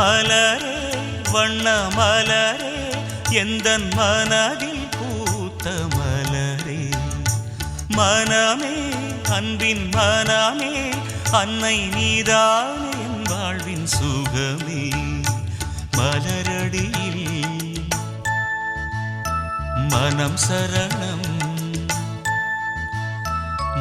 மலரே வண்ண மலரே எந்த மனதில் பூத்த மலரே? மனமே அன்பின் மனமே அன்னை நீதானே என் வாழ்வின் சுகமே. மலரடியில் மனம் சரணம்.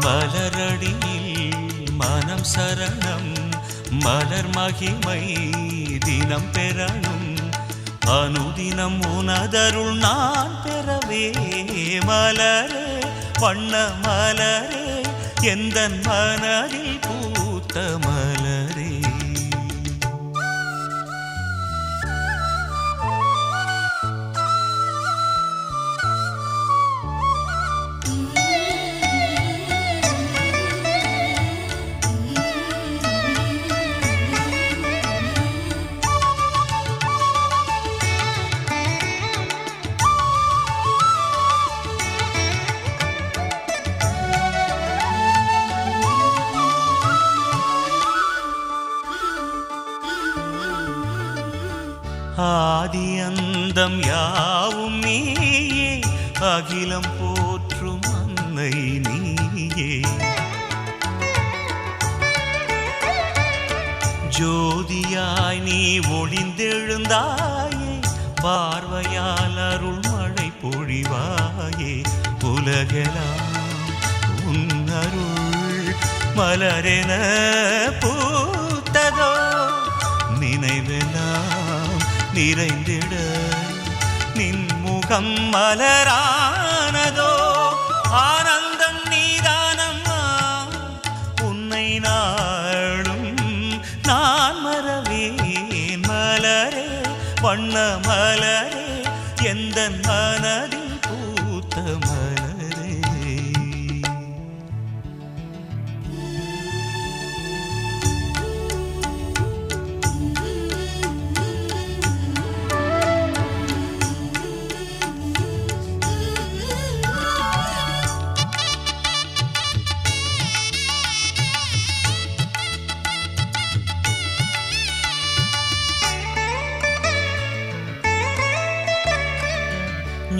மலரடியில் மனம் சரணம். மலர் மகிமை தினம் பெறணும். அனுதினம் உனதருள் நான் பெறவே. மலரே வண்ண மலரே எந்த மனதில் பூத்த மலர்? அகிலம் போற்றும் அன்னை நீயே. ஜோதியாய் நீ ஒளிந்தெழுந்தாயே பார்வையால் அருள் மழை பொழிவாயே உலகெல்லாம் உன்னருள் மலரென பூத்ததோ நினைவெல்லாம் நிறைந்திட நின்முகம் மலரானதோ? ஆனந்தம் நீதானம்மா. உன்னை நாளும் நான் மறவேன் மலரே வண்ண மலரே எந்த மனதில் பூத்த மலர்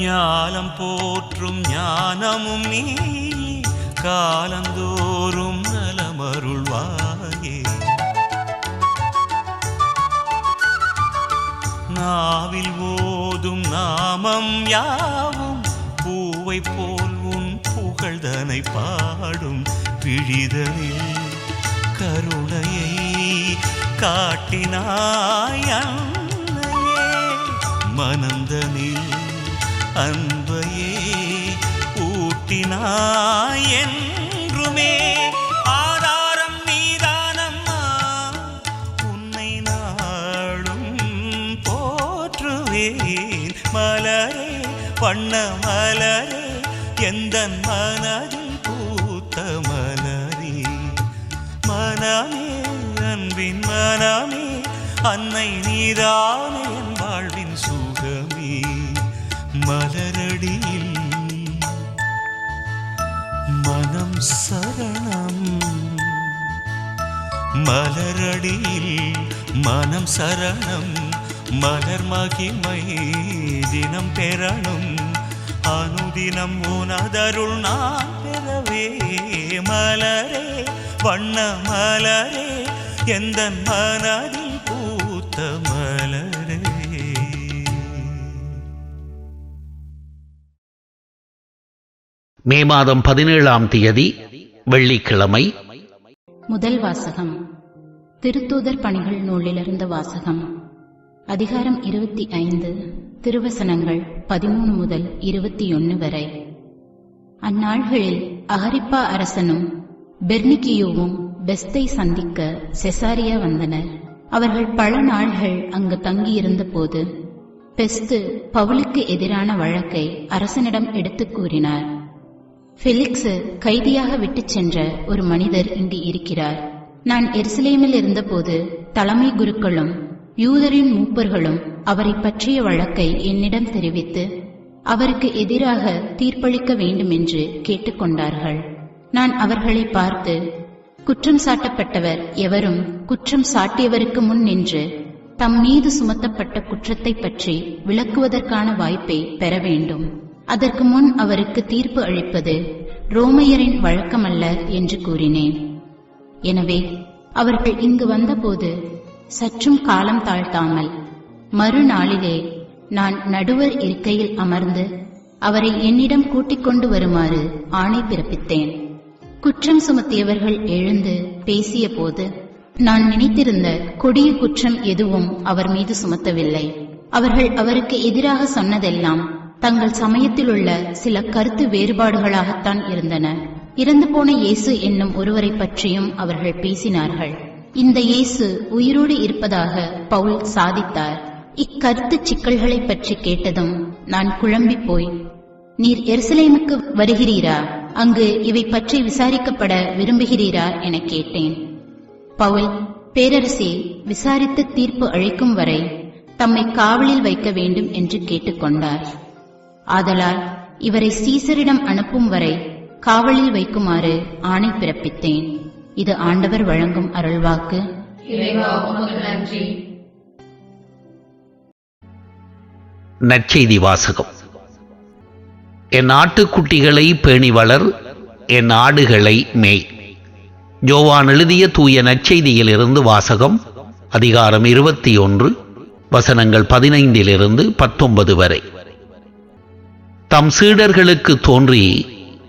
ஞானம் போற்றும் ஞானமும் நீ காலந்தோறும் நலமருள்வாயே. நாவில் ஓதும் நாமம் யாவும் பூவை போல் உன் புகழ்தனை பாடும் விழிதனில் கருணையை காட்டினாய் மனந்தனில் அன்பையே ஊட்டினாய் என்றுமே ஆதாரம் நீதானம்மா. உன்னை நாளும் போற்றுவேன். மலரே பண்ண மலரே எந்த மனதில் பூத்த மலரி. மனமே அன்பின் மனமே அன்னை நீதானே. மலரடியில் மனம் சரணம் மலர் மகிமை தினம் பெறணும். அனுதினம் உனதருள் நான் பெறவே மலரே வண்ண மலரே எந்த மனதில் பூத்த மலரே. மே மாதம் பதினேழாம் தேதி வெள்ளிக்கிழமை. முதல் வாசகம். திருத்தூதர் பணிகள் நூலிலிருந்து வாசகம். அதிகாரம் இருபத்தி ஐந்து திருவசனங்கள் பதிமூணு முதல் இருபத்தி ஒன்று வரை. அந்நாள்களில் அகரிப்பா அரசனும் பெர்னிகியோவும் பெஸ்தை சந்திக்க செசாரியா வந்தனர். அவர்கள் பல நாள்கள் அங்கு தங்கியிருந்த போது பெஸ்து பவுலுக்கு எதிரான வழக்கை அரசனிடம் எடுத்துக் கூறினார். ஃபெலிக்ஸ் கைதியாக விட்டுச் சென்ற ஒரு மனிதர் இங்கு இருக்கிறார். நான் எருசலேமில் இருந்தபோது தலைமை குருக்களும் யூதரின் மூப்பர்களும் அவரை பற்றிய வழக்கை என்னிடம் தெரிவித்து அவருக்கு எதிராக தீர்ப்பளிக்க வேண்டும் என்று கேட்டுக்கொண்டார்கள். நான் அவர்களை பார்த்து குற்றம் சாட்டப்பட்டவர் எவரும் குற்றம் சாட்டியவருக்கு முன் நின்று தம் மீது சுமத்தப்பட்ட குற்றத்தை பற்றி விளக்குவதற்கான வாய்ப்பை பெற வேண்டும். அதற்கு முன் அவருக்கு தீர்ப்பு அளிப்பது ரோமையரின் வழக்கமல்ல என்று கூறினேன். எனவே அவர்கள் இங்கு வந்தபோது சற்றும் காலம் தாழ்த்தாமல் மறுநாளிலே நான் நடுவர் இருக்கையில் அமர்ந்து அவரை என்னிடம் கூட்டிக் கொண்டு வருமாறு ஆணை பிறப்பித்தேன். குற்றம் சுமத்தியவர்கள் எழுந்து பேசிய போது நான் நினைத்திருந்த கொடிய குற்றம் எதுவும் அவர் மீது சுமத்தவில்லை. அவர்கள் அவருக்கு எதிராக சொன்னதெல்லாம் தங்கள் சமயத்திலுள்ள சில கருத்து வேறுபாடுகளாகத்தான் இருந்தன. இறந்து போன இயேசு என்னும் ஒருவரை பற்றியும் அவர்கள் பேசினார்கள். இந்த இயேசு உயிரோடு இருப்பதாக பவுல் சாதித்தார். இக்கருத்து சிக்கல்களைப் பற்றி கேட்டதும் நான் குழம்பி போய் நீர் எருசலேமுக்கு வருகிறீரா? அங்கு இவை பற்றி விசாரிக்கப்பட விரும்புகிறீரா? என கேட்டேன். பவுல் பேரரசே விசாரித்து தீர்ப்பு அழைக்கும் வரை தம்மை காவலில் வைக்க வேண்டும் என்று கேட்டுக்கொண்டார். ஆதலால் இவரை சீசரிடம் அனுப்பும் வரை காவலில் வைக்குமாறு ஆணை பிறப்பித்தேன். இது ஆண்டவர் வழங்கும் அருள்வாக்கு. நற்செய்தி வாசகம். என் ஆட்டுக்குட்டிகளை பேணி வளர் என் ஆடுகளை மேய். ஜோவான் எழுதிய தூய நற்செய்தியிலிருந்து வாசகம் அதிகாரம் இருபத்தி ஒன்று வசனங்கள் பதினைந்திலிருந்து பத்தொன்பது வரை. தம் சீடர்களுக்கு தோன்றி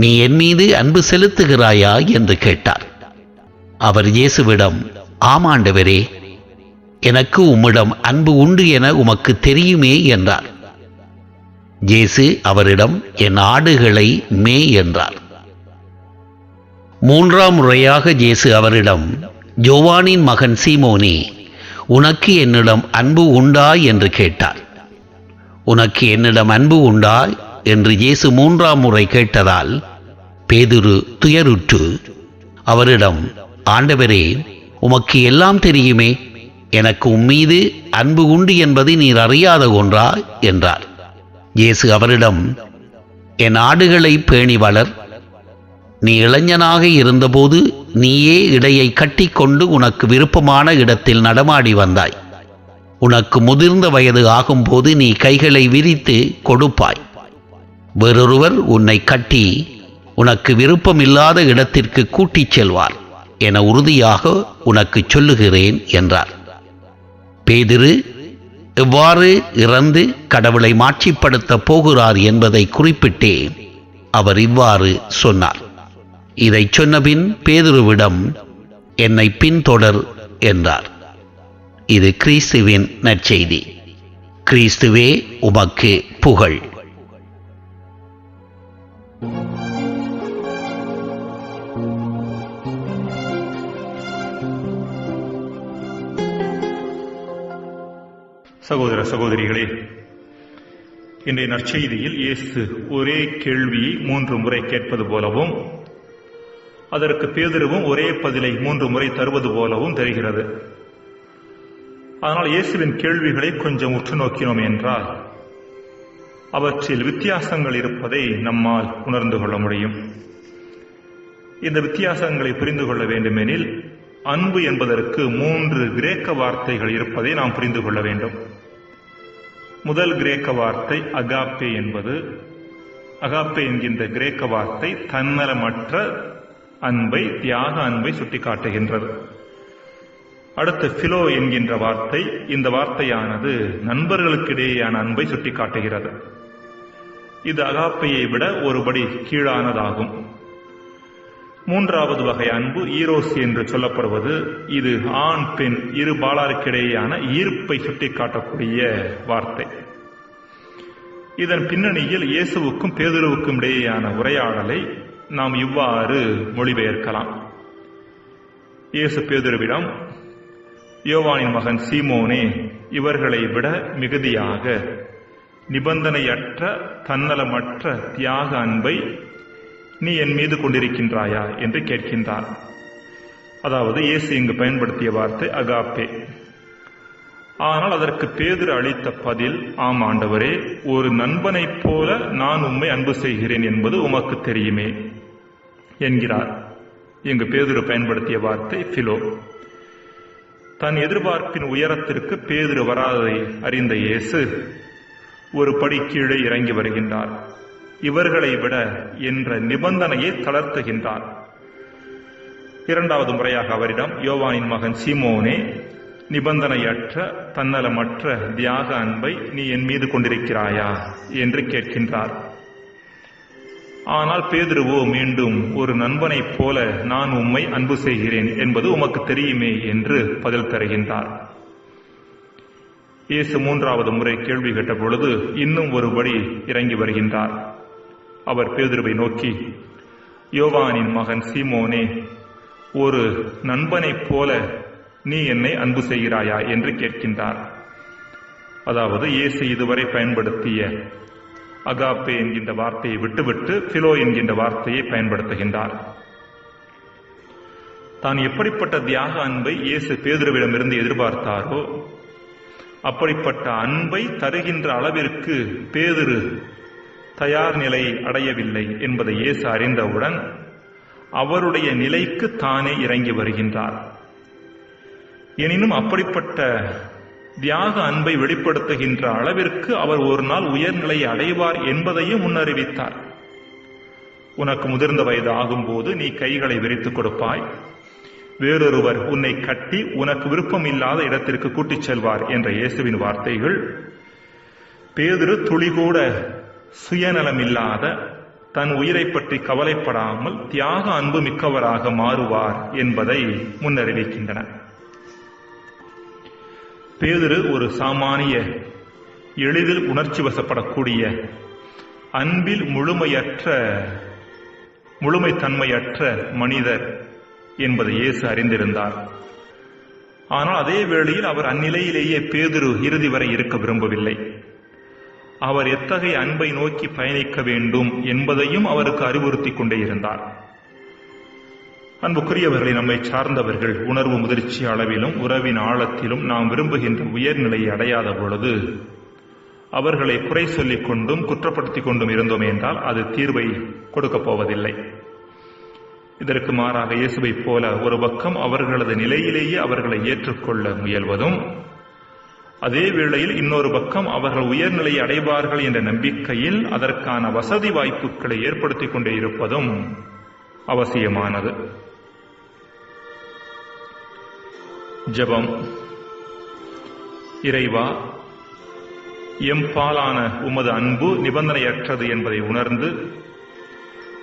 நீ என் மீது அன்பு செலுத்துகிறாயா என்று கேட்டார். அவர் இயேசுவிடம் ஆமாண்டவரே எனக்கு உம்மிடம் அன்பு உண்டு என உமக்கு தெரியுமே என்றார். இயேசு அவரிடம் என் ஆடுகளை மே என்றார். மூன்றாம் முறையாக இயேசு அவரிடம் ஜோவானின் மகன் சீமோனே உனக்கு என்னிடம் அன்பு உண்டா? என்று கேட்டார். உனக்கு என்னிடம் அன்பு உண்டா? என்று இயேசு மூன்றாம் முறை கேட்டதால் பேதுரு துயருற்று அவரிடம் ஆண்டவரே உமக்கு எல்லாம் தெரியுமே எனக்கு உம்மீது அன்பு உண்டு என்பதை நீர் அறியாத ஒன்றா? என்றார். இயேசு அவரிடம் என் ஆடுகளை பேணி வளர். நீ இளைஞனாக இருந்தபோது நீயே இடையை கட்டிக்கொண்டு உனக்கு விருப்பமான இடத்தில் நடமாடி வந்தாய். உனக்கு முதிர்ந்த வயது ஆகும்போது நீ கைகளை விரித்து கொடுப்பாய். வேறொருவர் உன்னை கட்டி உனக்கு விருப்பமில்லாத இடத்திற்கு கூட்டிச் செல்வார் என உறுதியாக உனக்கு சொல்லுகிறேன் என்றார். பேதிரு எவ்வாறு இறந்து கடவுளை மாட்சிப்படுத்தப் போகிறார் என்பதை குறிப்பிட்டே அவர் இவ்வாறு சொன்னார். இதைச் சொன்னபின் பேதுருவிடம் என்னை பின்தொடர் என்றார். இது கிறிஸ்துவின் நற்செய்தி. கிறிஸ்துவே உமக்கு புகழ். சகோதர சகோதரிகளே இன்றைய நற்செய்தியில் இயேசு ஒரே கேள்வியை மூன்று முறை கேட்பது போலவும் அதற்கு பேதுருவும் ஒரே பதிலை மூன்று முறை தருவது போலவும் தெரிகிறது. ஆனால் இயேசுவின் கேள்விகளை கொஞ்சம் உற்று நோக்கினோம் என்றால் அவற்றில் வித்தியாசங்கள் இருப்பதை நம்மால் உணர்ந்து கொள்ள முடியும். இந்த வித்தியாசங்களை புரிந்து கொள்ள வேண்டுமெனில் அன்பு என்பதற்கு மூன்று கிரேக்க வார்த்தைகள் இருப்பதை நாம் புரிந்து கொள்ள வேண்டும். முதல் கிரேக்க வார்த்தை அகாப்பே என்பது அகாப்பே என்கின்ற கிரேக்க வார்த்தை தன்னலமற்ற அன்பை தியாக அன்பை சுட்டிக்காட்டுகின்றது. அடுத்து பிலோ என்கின்ற வார்த்தை இந்த வார்த்தையானது நண்பர்களுக்கிடையேயான அன்பை சுட்டிக்காட்டுகிறது. இது அகாப்பையை விட ஒருபடி கீழானதாகும். மூன்றாவது வகை அன்பு ஈரோஸ் என்று சொல்லப்படுவது. இது ஆண் பெண் இரு பாலாருக்கிடையேயான ஈர்ப்பை சுட்டிக்காட்டக்கூடிய வார்த்தை. இதன் பின்னணியில் இயேசுவுக்கும் பேதுருவுக்கும் இடையேயான உரையாடலை நாம் இவ்வாறு மொழிபெயர்க்கலாம். இயேசு பேதுருவிடம் யோவானின் மகன் சீமோனே இவர்களை விட மிகுதியாக நிபந்தனையற்ற தன்னலமற்ற தியாக அன்பை நீ என் மீது கொண்டிருக்கின்றாயா என்று கேட்கின்றார். அதாவது இயேசு இங்கு பயன்படுத்திய வார்த்தை அகாப்பே. ஆனால் அதற்கு பேதர் அளித்த பதில் ஆம் ஆண்டவரே ஒரு நண்பனைப் போல நான் உம்மை அன்பு செய்கிறேன் என்பது உமக்கு தெரியுமே என்கிறார். இங்கு பேதுரு பயன்படுத்திய வார்த்தை பிலோ தன் எதிர்பார்ப்பின் உயரத்திற்கு பேதுரு வராததை அறிந்த இயேசு ஒரு படி கீழே இறங்கி வருகின்றார். இவர்களை விட என்ற நிபந்தனையை தளர்த்துகின்றார். இரண்டாவது முறையாக அவரிடம் யோவானின் மகன் சீமோனே நிபந்தனையற்ற தன்னலமற்ற தியாக அன்பை நீ என் மீது கொண்டிருக்கிறாயா? என்று கேட்கின்றார். ஆனால் பேதுருவோ மீண்டும் ஒரு நண்பனைப் போல நான் உம்மை அன்பு செய்கிறேன் என்பது உமக்கு தெரியுமே? என்று பதில் தருகின்றார். இயேசு மூன்றாவது முறை கேள்வி கேட்ட பொழுது இன்னும் ஒருபடி இறங்கி வருகின்றார். அவர் பேதுருவை நோக்கி யோவானின் மகன் சீமோனே ஒரு நண்பனைப் போல நீ என்னை அன்பு செய்கிறாயா? என்று கேட்கின்றார். அதாவது இயேசு இதுவரை பயன்படுத்திய அகாப்பே என்கின்ற வார்த்தையை விட்டுவிட்டு பிலோ என்கின்ற வார்த்தையை பயன்படுத்துகின்றார். தான் எப்படிப்பட்ட தியாக அன்பை இயேசு பேதுருவிடமிருந்து எதிர்பார்த்தாரோ அப்படிப்பட்ட அன்பை தருகின்ற அளவிற்கு பேதுரு தயார் நிலை அடையவில்லை என்பதை இயேசு அறிந்தவுடன் அவருடைய நிலைக்கு தானே இறங்கி வருகின்றார். எனினும் அப்படிப்பட்ட தியாக அன்பை வெளிப்படுத்துகின்ற அளவிற்கு அவர் ஒரு நாள் உயர்நிலை அடைவார் என்பதையும் முன்னறிவித்தார். உனக்கு முதிர்ந்த வயது ஆகும்போது நீ கைகளை விரித்துக் கொடுப்பாய். வேறொருவர் உன்னை கட்டி உனக்கு விருப்பம் இல்லாத இடத்திற்கு கூட்டிச் செல்வார் என்ற இயேசுவின் வார்த்தைகள் பேதிரு துளிகூட சுயநலமில்லாத தன் உயிரை பற்றி கவலைப்படாமல் தியாக அன்பு மிக்கவராக மாறுவார் என்பதை முன்னறிவிக்கின்றன. பேதுரு ஒரு சாமானிய எளிதில் உணர்ச்சி வசப்படக்கூடிய அன்பில் முழுமையற்ற முழுமைத்தன்மையற்ற மனிதர் என்பதை இயேசு அறிந்திருந்தார். ஆனால் அதே வேளையில் அவர் அந்நிலையிலேயே பேதுரு இறுதி வரை இருக்க விரும்பவில்லை. அவர் எத்தகைய அன்பை நோக்கி பயணிக்க வேண்டும் என்பதையும் அவருக்கு அறிவுறுத்தி கொண்டே இருந்தார். அன்புக்குரியவர்களை நம்மை சார்ந்தவர்கள் உணர்வு முதிர்ச்சி அளவிலும் உறவின் ஆழத்திலும் நாம் விரும்புகின்ற உயர்நிலையை அடையாத பொழுது அவர்களை குறை சொல்லிக் கொண்டும் குற்றப்படுத்திக் கொண்டும் இருந்தோம் என்றால் அது தீர்வை கொடுக்கப் போவதில்லை. இதற்கு மாறாக இயேசுவைப் போல ஒரு பக்கம் அவர்களது நிலையிலேயே அவர்களை ஏற்றுக்கொள்ள முயல்வதும் அதே வேளையில் இன்னொரு பக்கம் அவர்கள் உயர்நிலையை அடைவார்கள் என்ற நம்பிக்கையில் அதற்கான வசதி வாய்ப்புகளை ஏற்படுத்திக் கொண்டே இருப்பதும் அவசியமானது. ஜபம். இறைவா எம்பாலான உமது அன்பு நிபந்தனையற்றது என்பதை உணர்ந்து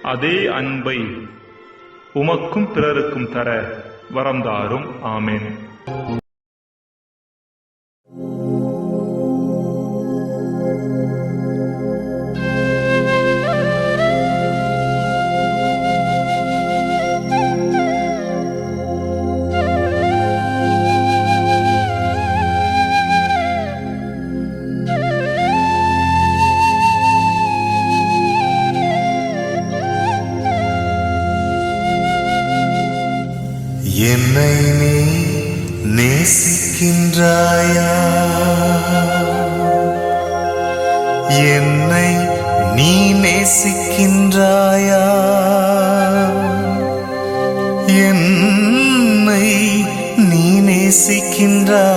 அதே அன்பை உமக்கும் பிறருக்கும் தர வரந்தாரும் ஆமேன். நீ நேசிக்கின்றாயா? என்னை நீ நேசிக்கின்றாயா?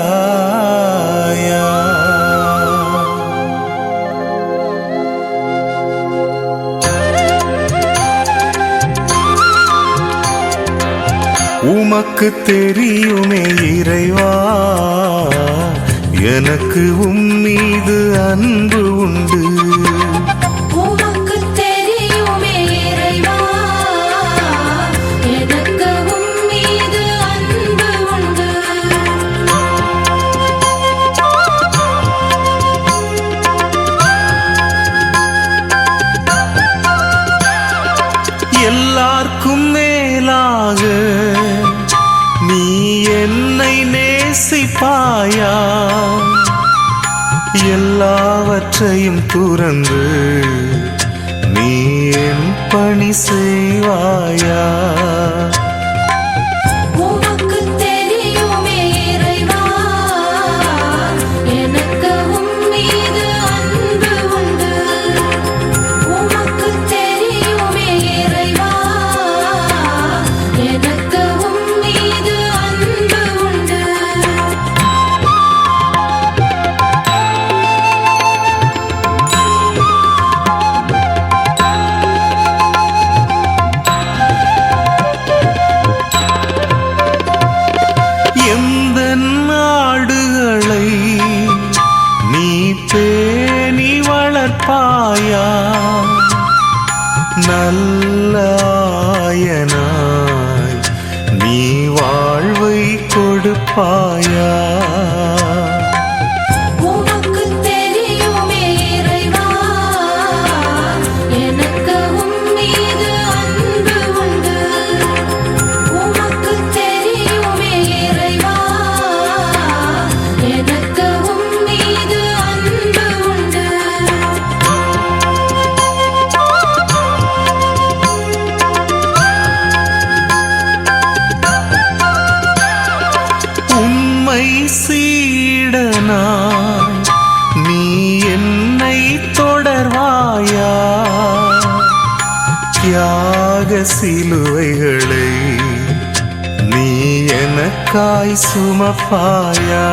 உமக்கு தெரியுமே இறைவா எனக்கு உம்மீது அன்பு உண்டு. எல்லாவற்றையும் துறந்து நீ என் பணி செய்வாயா? நாயனாய் நீ வாழ்வை கொடுப்பாயா? நான் நீ என்னை தொடர்வாயா? தியாக சிலுவைகளை நீ எனக்காய் சுமப்பாயா?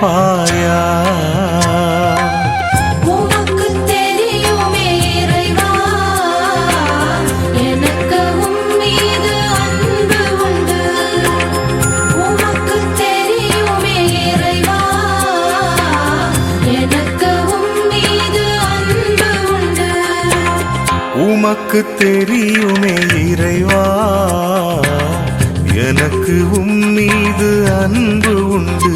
பாயா. உமக்கு தெரியுமே இறைவா எனக்கு உம் மீது அன்பு உண்டு.